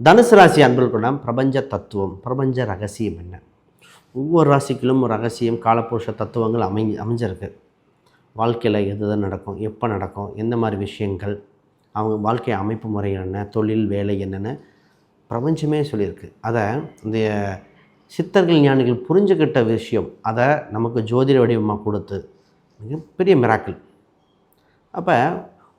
தனுசு ராசி அன்பர்களோட பிரபஞ்ச தத்துவம் பிரபஞ்ச ரகசியம் என்ன? ஒவ்வொரு ராசிக்கிலும் ஒரு ரகசியம் காலப்புருஷ தத்துவங்கள் அமை அமைஞ்சிருக்கு. வாழ்க்கையில் எது எது நடக்கும் எப்போ நடக்கும் எந்த மாதிரி விஷயங்கள் அவங்க வாழ்க்கை அமைப்பு முறை என்ன தொழில் வேலை என்னென்னு பிரபஞ்சமே சொல்லியிருக்கு. அதை இந்த சித்தர்கள் ஞானிகள் புரிஞ்சுக்கிட்ட விஷயம் அதை நமக்கு ஜோதிட வடிவமாக கொடுத்து மிகப்பெரிய மிராக்கிள் அப்போ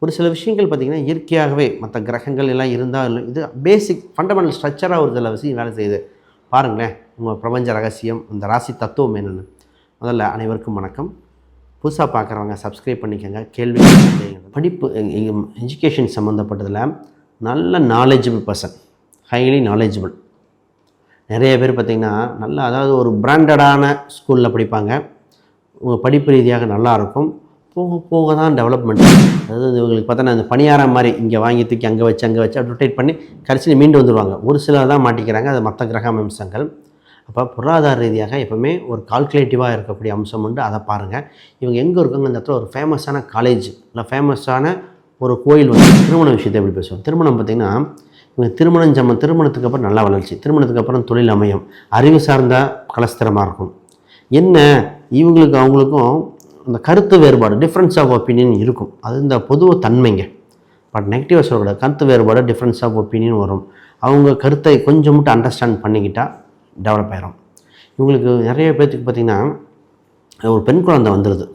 ஒரு சில விஷயங்கள் பார்த்திங்கன்னா இயற்கையாகவே மற்ற கிரகங்கள் எல்லாம் இருந்தால் இது பேசிக் ஃபண்டமெண்டல் ஸ்ட்ரக்சராக ஒரு சில விஷயம் வேலை செய்யுது. பாருங்களேன் உங்கள் பிரபஞ்ச ரகசியம் இந்த ராசி தத்துவம் என்னென்னு. முதல்ல அனைவருக்கும் வணக்கம். புதுசாக பார்க்குறவங்க சப்ஸ்கிரைப் பண்ணிக்கோங்க. கேள்வி படிப்பு எஜுகேஷன் சம்மந்தப்பட்டதில் நல்ல நாலேஜபிள் பர்சன் ஹைலி நாலேஜபிள் நிறைய பேர் பார்த்திங்கன்னா நல்ல அதாவது ஒரு பிராண்டடான ஸ்கூலில் படிப்பாங்க. உங்கள் படிப்பு ரீதியாக நல்லா இருக்கும். போக போக தான் டெவலப்மெண்ட் அதாவது இவங்களுக்கு பார்த்தா இந்த பணியாரம் மாதிரி இங்கே வாங்கி தூக்கி அங்கே வச்சு அங்கே வச்சு ரொட்டேட் பண்ணி கடைசியில் மீண்டு வந்துடுவாங்க ஒரு சிலர் தான் மாட்டிக்கிறாங்க. அது மற்ற கிரக அம்சங்கள். அப்போ பொருளாதார ரீதியாக எப்போவுமே ஒரு கால்குலேட்டிவாக இருக்கக்கூடிய அம்சம் உண்டு. அதை பாருங்கள் இவங்க எங்கே இருக்காங்க? இந்த இடத்துல ஒரு ஃபேமஸான காலேஜ் இல்லை ஃபேமஸான ஒரு கோயில் வந்து திருமண விஷயத்தை எப்படி பேசுவோம் திருமணம் பார்த்திங்கன்னா இவங்க திருமணம் சம்ம திருமணத்துக்கு அப்புறம் நல்லா வளர்ச்சி. திருமணத்துக்கு அப்புறம் தொழில் அமையும். அறிவு சார்ந்த கலஸ்திரமாக இருக்கும். என்ன? இவங்களுக்கு அவங்களுக்கும் அந்த கருத்து வேறுபாடு டிஃப்ரென்ஸ் ஆஃப் ஒப்பீனியன் இருக்கும். அது இந்த பொதுவ தன்மைங்க. பட் நெகட்டிவாக சொல்லக்கூடாது. கருத்து வேறுபாடு டிஃப்ரென்ஸ் ஆஃப் ஒப்பீனியன் வரும். அவங்க கருத்தை கொஞ்சம் மட்டும் அண்டர்ஸ்டாண்ட் பண்ணிக்கிட்டால் டெவலப் ஆயிரும். இவங்களுக்கு நிறைய பேர்த்துக்கு பார்த்திங்கன்னா ஒரு பெண் குழந்தை வந்துடுது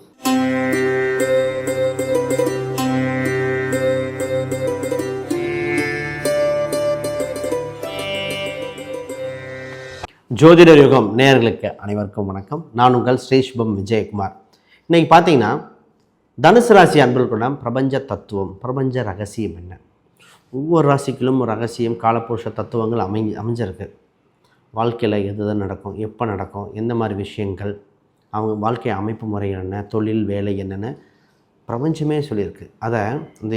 ஜோதிடர் யுகம் நேயர்களுக்கு அனைவருக்கும் வணக்கம். நான் உங்கள் ஸ்ரீஷ்பம் விஜயகுமார். இன்றைக்கி பார்த்தீங்கன்னா தனுசு ராசி அன்பர்களோட பிரபஞ்ச தத்துவம் பிரபஞ்ச ரகசியம் என்ன? ஒவ்வொரு ராசிக்கிலும் ஒரு ரகசியம் காலப்புருஷ தத்துவங்கள் அமை அமைஞ்சிருக்கு. வாழ்க்கையில் எது தான் நடக்கும் எப்போ நடக்கும் எந்த மாதிரி விஷயங்கள் அவங்க வாழ்க்கை அமைப்பு முறைகள் என்ன தொழில் வேலை என்னென்னு பிரபஞ்சமே சொல்லியிருக்கு. அதை இந்த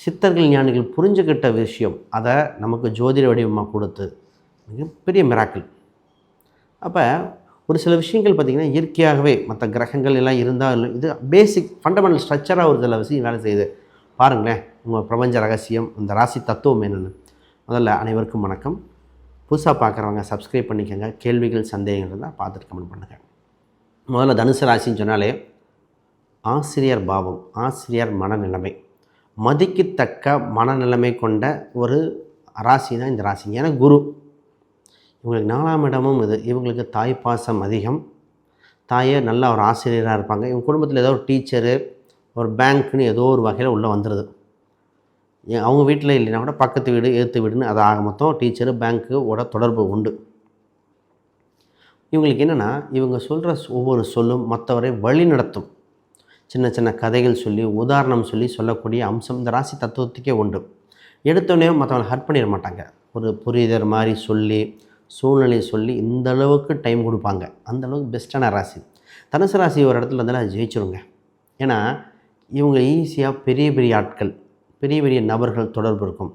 சித்தர்கள் ஞானிகள் புரிஞ்சுக்கிட்ட விஷயம் அதை நமக்கு ஜோதிட வடிவமாக கொடுத்து மிகப்பெரிய மிராக்கிள் அப்போ ஒரு சில விஷயங்கள் பார்த்திங்கன்னா இயற்கையாகவே மற்ற கிரகங்கள் எல்லாம் இருந்தாலும் இது பேசிக் ஃபண்டமெண்டல் ஸ்ட்ரக்சராக ஒரு சில விஷயம் வேலை செய்யுது. பாருங்களேன் உங்கள் பிரபஞ்ச ரகசியம் இந்த ராசி தத்துவம் என்னென்னு. முதல்ல அனைவருக்கும் வணக்கம். புதுசாக பார்க்குறவங்க சப்ஸ்கிரைப் பண்ணிக்கோங்க. கேள்விகள் சந்தேகங்கள் தான் பார்த்துட்டு கமெண்ட் பண்ணுங்கள் முதல்ல தனுசு ராசின்னு சொன்னாலே ஆசிரியர் பாவம் ஆசிரியர் மனநிலைமை. மதிக்கத்தக்க மனநிலைமை கொண்ட ஒரு ராசி தான் இந்த ராசி. ஏன்னா குரு. இவங்களுக்கு நாலாம் இடமும் இது. இவங்களுக்கு தாய் பாசம் அதிகம். தாயே நல்ல ஒரு ஆசிரியராக இருப்பாங்க. இவங்க குடும்பத்தில் ஏதோ ஒரு டீச்சரு ஒரு பேங்க்குன்னு ஏதோ ஒரு வகையில் உள்ளே வந்துடுது அவங்க வீட்டில் இல்லைன்னா கூட பக்கத்து வீடு ஏற்று வீடுன்னு அது ஆக மொத்தம் டீச்சரு பேங்க்கு ஓட தொடர்பு உண்டு. இவங்களுக்கு என்னென்னா இவங்க சொல்கிற ஒவ்வொரு சொல்லும் மற்றவரை வழி நடத்தும். சின்ன சின்ன கதைகள் சொல்லி உதாரணம் சொல்லி சொல்லக்கூடிய அம்சம் இந்த ராசி தத்துவத்துக்கே உண்டு. எடுத்தோடனே மற்றவங்களை ஹர்ட் பண்ணிட மாட்டாங்க. ஒரு புரிதர் மாதிரி சொல்லி சூழ்நிலையை சொல்லி இந்த அளவுக்கு டைம் கொடுப்பாங்க. அந்த அளவுக்கு பெஸ்ட்டான ராசி. தனுசு ராசி ஒரு இடத்துல இருந்தாலும் அது ஜெயிச்சிருங்க. ஏன்னா இவங்க ஈஸியாக பெரிய பெரிய ஆட்கள் பெரிய பெரிய நபர்கள் தொடர்பு இருக்கும்.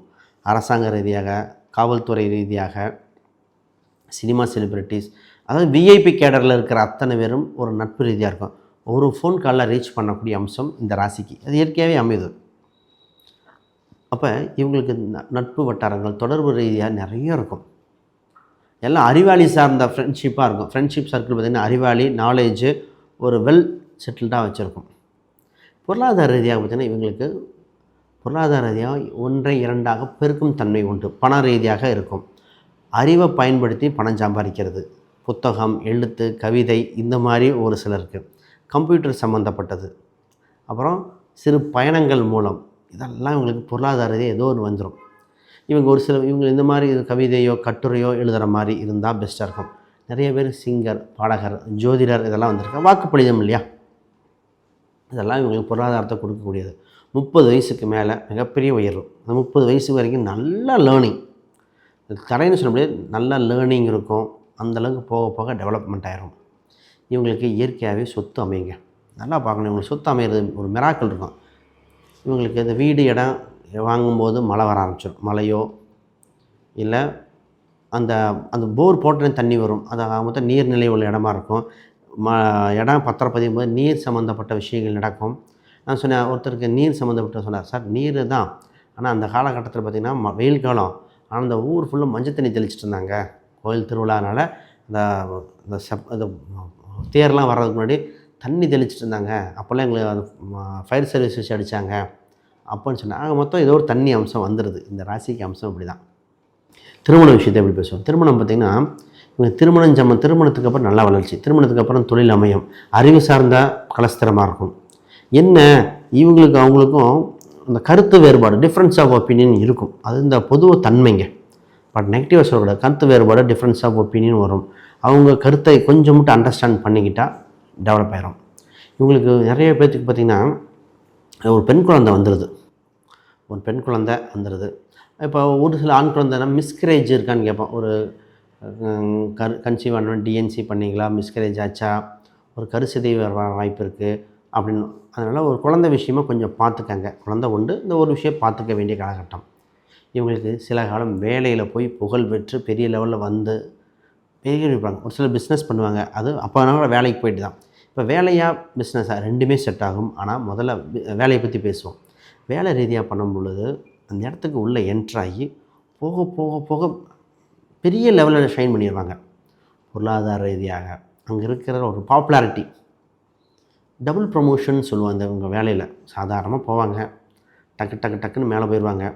அரசாங்க ரீதியாக காவல்துறை ரீதியாக சினிமா செலிப்ரிட்டிஸ் அதாவது விஐபி கேடரில் இருக்கிற அத்தனை பேரும் ஒரு நட்பு ரீதியாக இருக்கும். ஒரு ஃபோன் காலில் ரீச் பண்ணக்கூடிய அம்சம் இந்த ராசிக்கு. அது இயற்கையாகவே அமையுது. அப்போ இவங்களுக்கு நட்பு வட்டாரங்கள் தொடர்பு ரீதியாக நிறைய இருக்கும். எல்லாம் அறிவாளி சார்ந்த ஃப்ரெண்ட்ஷிப்பாக இருக்கும். ஃப்ரெண்ட்ஷிப் சர்க்கிள் பார்த்திங்கன்னா அறிவாளி நாலேஜு ஒரு வெல் செட்டில்டாக வச்சுருக்கும். பொருளாதார ரீதியாக பார்த்திங்கன்னா இவங்களுக்கு பொருளாதார ரீதியாக ஒன்றை இரண்டாக பெருக்கும் தன்மை உண்டு. பண ரீதியாக இருக்கும். அறிவை பயன்படுத்தி பணம் சம்பாதிக்கிறது. புத்தகம் எழுத்து கவிதை இந்த மாதிரி ஒரு சிலருக்கு. கம்ப்யூட்டர் சம்மந்தப்பட்டது அப்புறம் சிறு பயணங்கள் மூலம் இதெல்லாம் இவங்களுக்கு பொருளாதார ரீதியாக ஏதோ ஒன்று வந்துடும் இவங்க ஒரு சில இவங்க இந்த மாதிரி இது கவிதையோ கட்டுரையோ எழுதுகிற மாதிரி இருந்தால் பெஸ்ட்டாக இருக்கும். நிறைய பேர் சிங்கர் பாடகர் ஜோதிடர் இதெல்லாம் வந்திருக்கு வாக்குப்பளிதம் இல்லையா? இதெல்லாம் இவங்களுக்கு பொருளாதாரத்தை கொடுக்கக்கூடியது. முப்பது வயசுக்கு மேலே மிகப்பெரிய உயர்வு. அந்த முப்பது வயசு வரைக்கும் நல்லா லேர்னிங் தடைன்னு சொல்ல முடியாது. நல்லா லேர்னிங் இருக்கும். அந்தளவுக்கு போக போக டெவலப்மெண்ட் ஆகிரும் இவங்களுக்கு இயற்கையாகவே சொத்து அமையுங்க. நல்லா பார்க்கணும். இவங்களுக்கு சொத்து அமையிறது ஒரு மிராக்கள் இருக்கும். இவங்களுக்கு இந்த வீடு இடம் வாங்கும்போது மழை வர ஆரம்பிச்சிடும் மழையோ இல்லை அந்த அந்த போர் போட்டனே தண்ணி வரும். அது ஆக மொத்தம் நீர்நிலை உள்ள இடமா இருக்கும். ம இடம் பத்திரம் பதியும் போது நீர் சம்மந்தப்பட்ட விஷயங்கள் நடக்கும். நான் சொன்னேன் ஒருத்தருக்கு நீர் சம்மந்தப்பட்ட சொன்னார் சார் நீர் தான். ஆனால் அந்த காலகட்டத்தில் பார்த்திங்கன்னா ம வெயில் காலம். ஆனால் அந்த ஊர் ஃபுல்லாக மஞ்சள் தண்ணி தெளிச்சிட்டு இருந்தாங்க. கோயில் திருவிழானால இந்த இந்த செப் இந்த தேர்லாம் வர்றதுக்கு முன்னாடி தண்ணி தெளிச்சிட்டு இருந்தாங்க. அப்போல்லாம் எங்களுக்கு ஃபயர் சர்வீஸ் வச்சு அடித்தாங்க அப்போன்னு சொன்னாங்க மொத்தம் ஏதோ ஒரு தண்ணி அம்சம் வந்துடுது இந்த ராசிக்கு அம்சம் இப்படி தான் திருமண விஷயத்தை எப்படி பேசுவோம்? திருமணம் பார்த்திங்கன்னா இவங்க திருமணம் ஜம்ம திருமணத்துக்கு அப்புறம் நல்லா வளர்ச்சி திருமணத்துக்கு அப்புறம் தொழில் அமையும். அறிவு சார்ந்த கலஸ்திரமாக இருக்கும். என்ன? இவங்களுக்கு அவங்களுக்கும் அந்த கருத்து வேறுபாடு டிஃப்ரென்ஸ் ஆஃப் ஒப்பீனியன் இருக்கும். அது இந்த பொதுவ தன்மைங்க. பட் நெகட்டிவாக சொல்லக்கூடாது. கருத்து வேறுபாடு டிஃப்ரென்ஸ் ஆஃப் ஒப்பீனியன் வரும். அவங்க கருத்தை கொஞ்சம் மட்டும் அண்டர்ஸ்டாண்ட் பண்ணிக்கிட்டால் டெவலப் ஆயிரும். இவங்களுக்கு நிறைய பேர்த்துக்கு பார்த்திங்கன்னா ஒரு பெண் குழந்தை வந்துடுது ஒரு பெண் குழந்தை வந்துடுது இப்போ ஒரு சில ஆண் குழந்தைனா மிஸ்கரேஜ் இருக்கான்னு கேட்போம் ஒரு கரு கன்சீவ் ஆனவன் டிஎன்சி பண்ணீங்களா? மிஸ்கரேஜ் ஆச்சா? ஒரு கருசிதை வர வாய்ப்பு இருக்குது அப்படின்னு. அதனால் ஒரு குழந்தை விஷயமா கொஞ்சம் பார்த்துக்கங்க. குழந்தை உண்டு. இந்த ஒரு விஷயம் பார்த்துக்க வேண்டிய காலகட்டம். இவங்களுக்கு சில காலம் வேலையில் போய் புகழ் பெற்று பெரிய லெவலில் வந்து பெரிய இருப்பாங்க ஒரு சிலர் பிஸ்னஸ் பண்ணுவாங்க. அது அப்போ வேலைக்கு போயிட்டு தான் இப்போ வேலையாக பிஸ்னஸாக ரெண்டுமே செட் ஆகும். ஆனால் முதல்ல வேலையை பற்றி பேசுவோம். வேலை ரீதியாக பண்ணும் பொழுது அந்த இடத்துக்கு உள்ளே என்ட்ராகி போக போக போக பெரிய லெவலில் ஷைன் பண்ணிடுவாங்க. பொருளாதார ரீதியாக. அங்கே இருக்கிற ஒரு பாப்புலாரிட்டி டபுள் ப்ரொமோஷன் சொல்லுவாங்க இவங்க வேலையில். சாதாரணமாக போவாங்க. டக்கு டக்கு டக்குன்னு மேலே போயிடுவாங்க.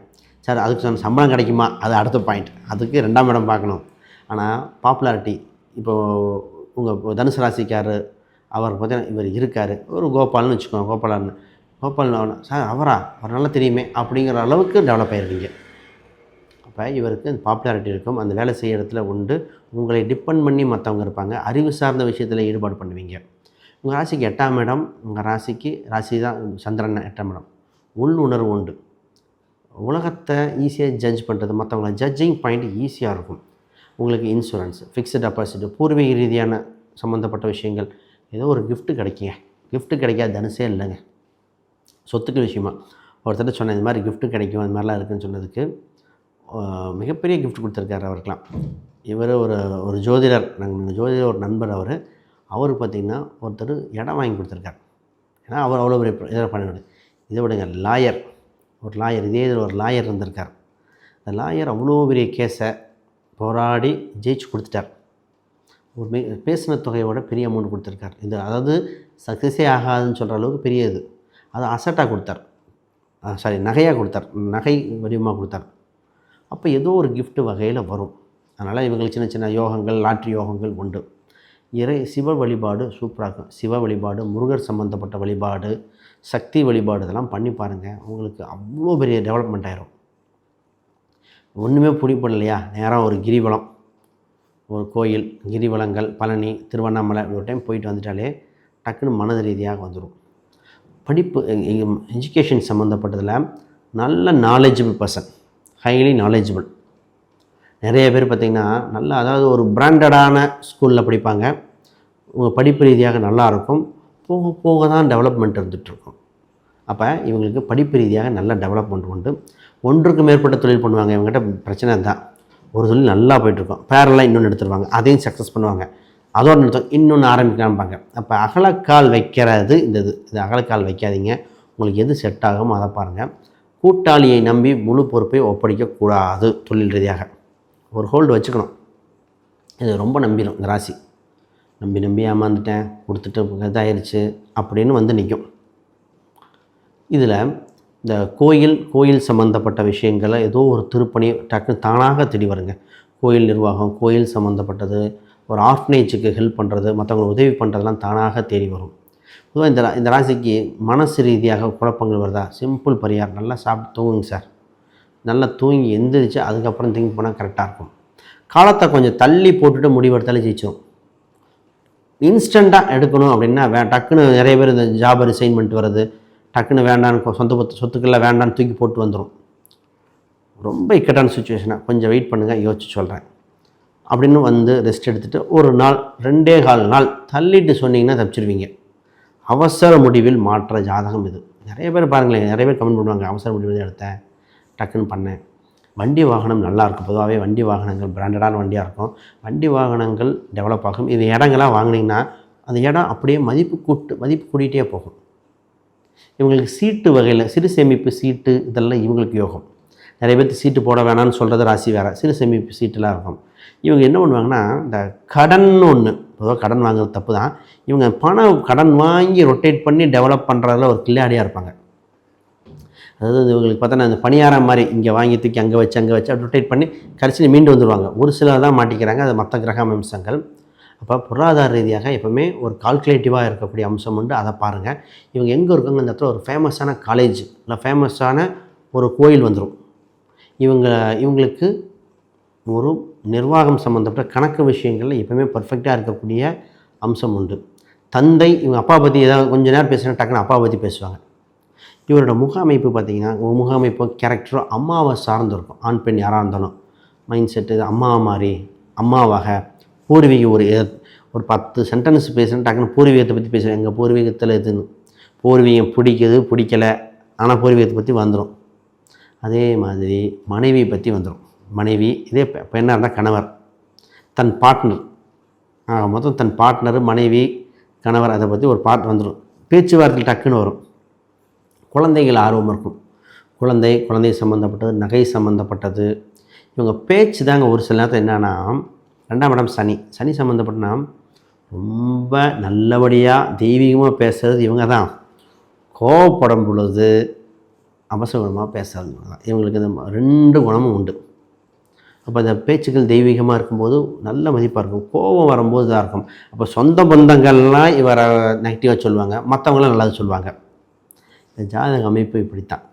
சார் அதுக்கு சொன்ன சம்பளம் கிடைக்குமா? அது அடுத்த பாயிண்ட் அதுக்கு ரெண்டாம் இடம் பார்க்கணும். ஆனால் பாப்புலாரிட்டி இப்போது உங்கள் தனுசு ராசிக்கார் அவர் பார்த்தீங்கன்னா இவர் இருக்கார். ஒரு கோபால்னு வச்சுக்கோங்க கோபாலன் கோபால் சார் அவரா? அவர் நல்லா தெரியுமே அப்படிங்கிற அளவுக்கு டெவலப் ஆயிருக்கீங்க. அப்போ இவருக்கு அந்த பாப்புலாரிட்டி இருக்கும். அந்த வேலை செய்கிற இடத்துல உண்டு. உங்களை டிபெண்ட் பண்ணி மற்றவங்க இருப்பாங்க. அறிவு சார்ந்த விஷயத்தில் ஈடுபாடு பண்ணுவீங்க. உங்கள் ராசிக்கு எட்டாம் இடம். உங்கள் ராசிக்கு ராசி தான் சந்திரன் எட்டாம் இடம். உள் உணர்வு உண்டு. உலகத்தை ஈஸியாக ஜட்ஜ் பண்ணுறது மற்றவங்கள ஜட்ஜிங் பாயிண்ட் ஈஸியாக இருக்கும். உங்களுக்கு இன்சூரன்ஸ் ஃபிக்ஸ்டு டெபாசிட் பூர்வீக ரீதியான சம்மந்தப்பட்ட விஷயங்கள் ஏதோ ஒரு கிஃப்ட்டு கிடைக்குங்க. கிஃப்ட்டு கிடைக்காத தனுசே இல்லைங்க. சொத்துக்கு விஷயமா. ஒருத்தர் சொன்னேன் இந்த மாதிரி கிஃப்ட்டு கிடைக்கும் அது மாதிரிலாம் இருக்குன்னு சொன்னதுக்கு மிகப்பெரிய கிஃப்ட் கொடுத்துருக்காரு அவருக்கெலாம் இவர் ஒரு ஒரு ஜோதிடர் நாங்கள் ஜோதிடர் ஒரு நண்பர் அவர். அவர் பார்த்திங்கன்னா ஒருத்தர் இடம் வாங்கி கொடுத்துருக்காரு. ஏன்னா அவர் அவ்வளோ பெரிய இதில் பண்ணிவிடு இதை விடுங்க லாயர். ஒரு லாயர் இதே இதில் ஒரு லாயர் இருந்திருக்கார். அந்த லாயர் அவ்வளோ பெரிய கேஸை போராடி ஜெயிச்சு கொடுத்துட்டார். ஒரு மே பேசின தொகையோட பெரிய அமௌண்ட் கொடுத்துருக்கார். இது அதாவது சக்ஸஸே ஆகாதுன்னு சொல்கிற அளவுக்கு பெரிய இது. அது அசட்டாக கொடுத்தார். சாரி நகையாக கொடுத்தார். நகை வடிவமாக கொடுத்தார். அப்போ ஏதோ ஒரு கிஃப்ட்டு வகையில் வரும். அதனால் இவங்களுக்கு சின்ன சின்ன யோகங்கள் லாட்ரி யோகங்கள் உண்டு. இறை சிவ வழிபாடு சூப்பராக இருக்கும். சிவ வழிபாடு முருகர் சம்மந்தப்பட்ட வழிபாடு சக்தி வழிபாடு இதெல்லாம் பண்ணி பாருங்கள் உங்களுக்கு அவ்வளோ பெரிய டெவலப்மெண்ட் ஆயிரும். ஒன்றுமே பிடிப்படலையா நேராக ஒரு கிரிவலம். ஒரு கோயில் கிரிவலங்கள் பழனி திருவண்ணாமலை ஒரு டைம் போயிட்டு வந்துட்டாலே டக்குன்னு மனது ரீதியாக வந்துடும் படிப்பு எஜுகேஷன் சம்மந்தப்பட்டதில் நல்ல நாலேஜபிள் பர்சன் ஹைலி நாலேஜபிள் நிறைய பேர் பார்த்திங்கன்னா நல்ல அதாவது ஒரு பிராண்டடான ஸ்கூலில் படிப்பாங்க. உங்கள் படிப்பு ரீதியாக நல்லா இருக்கும். போக போக தான் டெவலப்மெண்ட் இருந்துகிட்ருக்கும் அப்போ இவங்களுக்கு படிப்பு ரீதியாக நல்ல டெவலப்மெண்ட் உண்டு. ஒன்றுக்கு மேற்பட்ட தொழில் பண்ணுவாங்க. இவங்ககிட்ட பிரச்சனை தான். ஒரு தொழில் நல்லா போயிட்டுருக்கும். பேரலாக இன்னொன்று எடுத்துருவாங்க. அதையும் சக்ஸஸ் பண்ணுவாங்க. அதோட நிறுத்தம் இன்னொன்று ஆரம்பிக்கலாம்பாங்க. அப்போ அகலக்கால் வைக்கிறது இந்த இது. இது அகலக்கால் வைக்காதீங்க. உங்களுக்கு எது செட் ஆகுமோ அதை பாருங்கள் கூட்டாளியை நம்பி முழு பொறுப்பை ஒப்படைக்கக்கூடாது தொழில் ரீதியாக. ஒரு ஹோல்டு வச்சுக்கணும். இது ரொம்ப நம்பிடும் இந்த ராசி. நம்பி நம்பி ஏமாந்துட்டேன் கொடுத்துட்டு இதாயிருச்சு அப்படின்னு வந்து நிற்கும் இதில் இந்த கோயில் கோயில் சம்மந்தப்பட்ட விஷயங்களை ஏதோ ஒரு திருப்பணி டக்கு தானாக தேடி வருங்க. கோயில் நிர்வாகம் கோயில் சம்மந்தப்பட்டது ஒரு ஆர்ஃபனேஜுக்கு ஹெல்ப் பண்ணுறது மற்றவங்களுக்கு உதவி பண்ணுறதெல்லாம் தானாக தேடி வரும். பொதுவாக இந்த இந்த ராசிக்கு மனசு ரீதியாக குழப்பங்கள் வருதா? சிம்பிள் பரிகாரம். நல்லா சாப்பிட்டு தூங்குங்க சார். நல்லா தூங்கி எந்திரிச்சு அதுக்கப்புறம் திங்க் பண்ணால் கரெக்டாக இருக்கும். காலத்தை கொஞ்சம் தள்ளி போட்டுட்டு முடிவெடுத்தாலே ஜெயிச்சிடும் இன்ஸ்டண்ட்டாக எடுக்கணும் அப்படின்னா வே டக்குன்னு நிறைய பேர் இந்த ஜாப் ரிசைன் பண்ணிட்டு வர்றது டக்குன்னு வேண்டான்னு சொந்த பத்து சொத்துக்கெல்லாம் வேண்டான்னு தூக்கி போட்டு வந்துடும் ரொம்ப இக்கட்டான சுச்சுவேஷனாக கொஞ்சம் வெயிட் பண்ணுங்கள் யோசிச்சு சொல்கிறேன் அப்படின்னு வந்து ரெஸ்ட் எடுத்துகிட்டு ஒரு நாள் ரெண்டே கால் நாள் தள்ளிட்டு சொன்னீங்கன்னா தப்பிச்சிருவீங்க. அவசர முடிவில் மாற்ற ஜாதகம் இது. நிறைய பேர் பாருங்களேன் நிறைய பேர் கமெண்ட் பண்ணுவாங்க அவசர முடிவு எடுத்தேன் டக்குன்னு பண்ணேன். வண்டி வாகனம் நல்லா இருக்கும் பொதுவாகவே வண்டி வாகனங்கள் பிராண்டடான வண்டியாக இருக்கும். வண்டி வாகனங்கள் டெவலப் ஆகும். இது இடங்கள்லாம் வாங்கினீங்கன்னா அந்த இடம் அப்படியே மதிப்பு கூட்டு மதிப்பு கூட்டிகிட்டே போகும். இவங்களுக்கு சீட்டு வகையில் சிறு சேமிப்பு சீட்டு இதெல்லாம் இவங்களுக்கு யோகம். நிறைய பேர்த்து சீட்டு போட வேணாம்னு சொல்கிறது ராசி வேறு. சிறு சேமிப்பு சீட்டெலாம் இருக்கும். இவங்க என்ன பண்ணுவாங்கன்னா இந்த கடன் ஒன்று பொதுவாக கடன் வாங்குறது தப்பு தான் இவங்க பணம் கடன் வாங்கி ரொட்டேட் பண்ணி டெவலப் பண்ணுறதுல ஒரு கில்லாடியாக இருப்பாங்க. அதாவது இவங்களுக்கு பார்த்தா அந்த பணியாரம் மாதிரி இங்கே வாங்கி தூக்கி அங்கே வச்சு அங்கே வச்சு ரொட்டேட் பண்ணி கடைசியில் மீண்டு வந்துடுவாங்க ஒரு சிலர் தான் மாட்டிக்கிறாங்க. அது மற்ற கிரக அம்சங்கள். அப்போ பொருளாதார ரீதியாக எப்போவுமே ஒரு கால்குலேட்டிவாக இருக்கக்கூடிய அம்சம் உண்டு. அதை பாருங்கள் இவங்க எங்கே இருக்காங்க? அந்த இடத்துல ஒரு ஃபேமஸான காலேஜ் இல்லை ஃபேமஸான ஒரு கோயில் வந்துடும் இவங்க இவங்களுக்கு ஒரு நிர்வாகம் சம்மந்தப்பட்ட கணக்கு விஷயங்களில் எப்பவுமே பர்ஃபெக்டாக இருக்கக்கூடிய அம்சம் உண்டு. தந்தை இவங்க அப்பா பற்றி ஏதாவது கொஞ்ச நேரம் பேசுனா டக்குன்னு அப்பா பற்றி பேசுவாங்க. இவரோட முக அமைப்பு பார்த்தீங்கன்னா முக அமைப்பு கேரக்டரும் அம்மாவை சார்ந்து இருக்கும். ஆண் பெண் யாராக இருந்தாலும். மைண்ட் செட்டு அம்மா மாதிரி அம்மாவாக பூர்வீக ஒரு ஒரு பத்து சென்டென்ஸ் பேசுகிறேன் டக்குன்னு பூர்வீகத்தை பற்றி பேசுகிறேன் எங்கள் பூர்வீகத்தில் இதுன்னு பூர்வீகம் பிடிக்குது பிடிக்கல ஆனால் பூர்வீகத்தை பற்றி வந்துடும் அதே மாதிரி மனைவி பற்றி வந்துடும் மனைவி இதே பெண்ணாக இருந்தால் கணவர். தன் பார்ட்னர் ஆக மொத்தம் தன் பார்ட்னர் மனைவி கணவர் அதை பற்றி ஒரு பார்ட் வந்துடும் பேச்சுவார்த்தை டக்குன்னு வரும். குழந்தைகள் ஆர்வம் இருக்கும். குழந்தை குழந்தை சம்மந்தப்பட்டது நகை சம்மந்தப்பட்டது இவங்க பேச்சு தாங்க ஒரு சில நேரத்தில் என்னென்னா ரெண்டாம் இடம் சனி. சனி சம்மந்தப்பட்டனா ரொம்ப நல்லபடியாக தெய்வீகமாக பேசுறது இவங்க தான். கோவப்படும் பொழுது அபசகுணமாக பேசுறது தான். இவங்களுக்கு இந்த ரெண்டு குணமும் உண்டு. அப்போ இந்த பேச்சுக்கள் தெய்வீகமாக இருக்கும்போது நல்ல மதிப்பாக இருக்கும். கோபம் வரும்போது இதாக இருக்கும். அப்போ சொந்த பந்தங்கள்லாம் இவரை நெகட்டிவாக சொல்லுவாங்க. மற்றவங்களாம் நல்லது சொல்லுவாங்க. இந்த ஜாதக அமைப்பு இப்படித்தான்.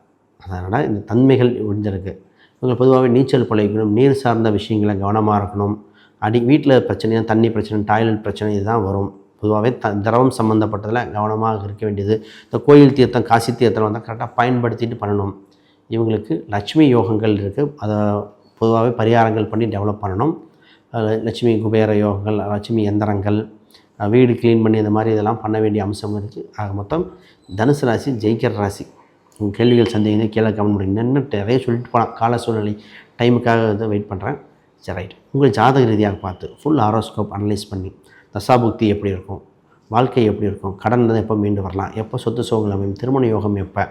அதனால் இந்த தன்மைகள் முடிஞ்சிருக்கு இவங்க பொதுவாகவே நீச்சல் பழகிக்கணும். நீர் சார்ந்த விஷயங்களை கவனமாக இருக்கணும். அடி வீட்டில் பிரச்சனையாக தண்ணி பிரச்சனை டாய்லெட் பிரச்சனை இதுதான் வரும். பொதுவாகவே த திரவம் சம்மந்தப்பட்டதில் கவனமாக இருக்க வேண்டியது. இந்த கோயில் தீர்த்தம் காசி தீர்த்தம் வந்தால் கரெக்டாக பயன்படுத்திட்டு பண்ணணும். இவங்களுக்கு லட்சுமி யோகங்கள் இருக்குது அதை பொதுவாகவே பரிகாரங்கள் பண்ணி டெவலப் பண்ணணும். லட்சுமி குபேர யோகங்கள் லட்சுமி எந்திரங்கள் வீடு க்ளீன் பண்ணி இந்த மாதிரி இதெல்லாம் பண்ண வேண்டிய அம்சம் இருக்குது ஆக மொத்தம் தனுசு ராசி ஜெயிக்கிற ராசி. உங்கள் கேள்விகள் சந்தேகம் கீழே கமெண்ட் பண்ணி நின்று நிறைய சொல்லிட்டு போகலாம் கால சூழ்நிலை டைமுக்காக இதை வெயிட் பண்ணுறேன் ரைட் உங்கள் ஜாதக ரீதியாக பார்த்து ஃபுல் ஆரோஸ்கோப் அனலைஸ் பண்ணி தசாபுக்தி எப்படி இருக்கும் வாழ்க்கை எப்படி இருக்கும் கடன் எப்போ மீண்டு வரலாம் எப்போ சொத்து சோகங்கள் அமையும் திருமண யோகம் எப்போ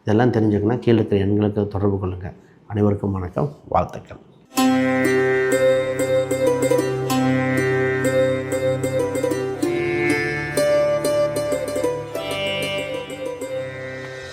இதெல்லாம் தெரிஞ்சுக்கணும் கீழே இருக்கிற எண்களுக்கு தொடர்பு கொள்ளுங்கள் அனைவருக்கும் வணக்கம் வாழ்த்துக்கள்.